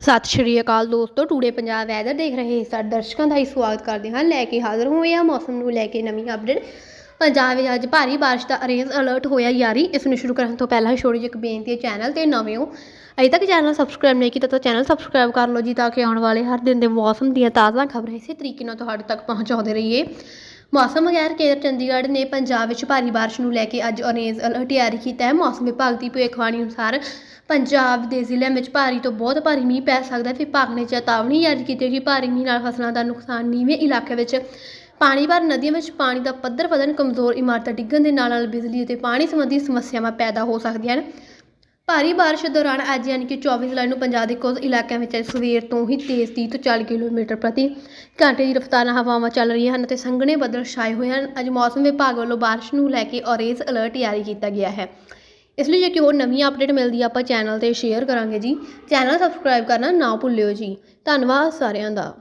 ਸਤਿ ਸ਼੍ਰੀ ਅਕਾਲ ਦੋਸਤੋ today Punjab weather ਦੇਖ ਰਹੇ ਸਾਡੇ ਦਰਸ਼ਕਾਂ ਦਾ ਹੀ ਸਵਾਗਤ ਕਰਦੇ ਹਾਂ। ਲੈ ਕੇ ਹਾਜ਼ਰ ਹੋਏ ਆ ਮੌਸਮ ਨੂੰ ਲੈ ਕੇ ਨਵੀਂ ਅਪਡੇਟ ਪੰਜਾਬ ਵਿੱਚ ਅੱਜ ਭਾਰੀ ਬਾਰਿਸ਼ ਦਾ ਅਰੇਂਜ ਅਲਰਟ ਹੋਇਆ ਯਾਰੀ। ਇਸ ਨੂੰ ਸ਼ੁਰੂ ਕਰਨ ਤੋਂ ਪਹਿਲਾਂ ਛੋਟੀ ਜਿਹੀ ਇੱਕ ਬੇਨਤੀ ਹੈ ਚੈਨਲ ਤੇ ਨਵੇਂ ਹੋ। ਅਜੇ ਤੱਕ ਚੈਨਲ ਸਬਸਕ੍ਰਾਈਬ ਨਹੀਂ ਕੀਤਾ ਤਾਂ ਚੈਨਲ ਸਬਸਕ੍ਰਾਈਬ ਕਰ ਲਓ ਜੀ, ਤਾਂ ਕਿ ਆਉਣ ਵਾਲੇ ਹਰ ਦਿਨ ਦੇ ਮੌਸਮ ਦੀਆਂ ਤਾਜ਼ਾ ਖਬਰਾਂ ਇਸੇ ਤਰੀਕੇ ਨਾਲ ਤੁਹਾਡੇ ਤੱਕ ਪਹੁੰਚਾਉਂਦੇ ਰਹੀਏ। ਮੌਸਮ ਵਿਗਿਆਨ ਕੇਂਦਰ ਚੰਡੀਗੜ੍ਹ ਨੇ ਪੰਜਾਬ ਵਿੱਚ ਭਾਰੀ ਬਾਰਿਸ਼ ਨੂੰ ਲੈ ਕੇ ਅੱਜ ਔਰੇਂਜ ਅਲਰਟ ਜਾਰੀ ਕੀਤਾ ਹੈ। ਮੌਸਮ ਵਿਭਾਗ ਦੀ ਭਵਿੱਖਬਾਣੀ ਅਨੁਸਾਰ ਪੰਜਾਬ ਦੇ ਜ਼ਿਲ੍ਹਿਆਂ ਵਿੱਚ ਭਾਰੀ ਤੋਂ ਬਹੁਤ ਭਾਰੀ ਮੀਂਹ ਪੈ ਸਕਦਾ ਹੈ। ਵਿਭਾਗ ਨੇ ਚੇਤਾਵਨੀ ਜਾਰੀ ਕੀਤੀ ਹੈ ਕਿ ਭਾਰੀ ਮੀਂਹ ਨਾਲ ਫਸਲਾਂ ਦਾ ਨੁਕਸਾਨ ਨੀਵੇਂ ਇਲਾਕੇ ਵਿੱਚ ਪਾਣੀ ਭਰ ਨਦੀਆਂ ਵਿੱਚ ਪਾਣੀ ਦਾ ਪੱਧਰ ਵਧਣ, ਕਮਜ਼ੋਰ ਇਮਾਰਤਾਂ ਡਿੱਗਣ ਦੇ ਨਾਲ ਨਾਲ ਬਿਜਲੀ ਅਤੇ ਪਾਣੀ ਸੰਬੰਧੀ ਸਮੱਸਿਆਵਾਂ ਪੈਦਾ ਹੋ ਸਕਦੀਆਂ ਹਨ। ਭਾਰੀ ਬਾਰਿਸ਼ ਦੌਰਾਨ ਅੱਜ ਯਾਨੀ ਕਿ 24 ਜੁਲਾਈ ਨੂੰ ਪੰਜਾਬ ਦੇ ਕੁਝ ਇਲਾਕਿਆਂ ਵਿੱਚ ਸਵੇਰ ਤੋਂ ਹੀ ਤੇਜ਼ 30 ਤੋਂ 40 ਕਿਲੋਮੀਟਰ ਪ੍ਰਤੀ ਘੰਟੇ ਦੀ ਰਫ਼ਤਾਰ ਨਾਲ ਹਵਾਵਾਂ ਚੱਲ ਰਹੀਆਂ ਹਨ ਅਤੇ ਸੰਘਣੇ ਬੱਦਲ ਛਾਏ ਹੋਏ ਹਨ। ਅੱਜ ਮੌਸਮ ਵਿਭਾਗ ਵੱਲੋਂ ਬਾਰਿਸ਼ ਨੂੰ ਲੈ ਕੇ ਔਰੇਂਜ ਅਲਰਟ ਜਾਰੀ ਕੀਤਾ ਗਿਆ ਹੈ। ਇਸ ਲਈ ਜੇ ਕਿ ਹੋਰ ਨਵੀਂ ਅਪਡੇਟ ਮਿਲਦੀ ਆ, ਆਪਾਂ ਚੈਨਲ ਤੇ ਸ਼ੇਅਰ ਕਰਾਂਗੇ ਜੀ। ਚੈਨਲ ਸਬਸਕ੍ਰਾਈਬ ਕਰਨਾ ਨਾ ਭੁੱਲਿਓ ਜੀ। ਧੰਨਵਾਦ ਸਾਰਿਆਂ ਦਾ।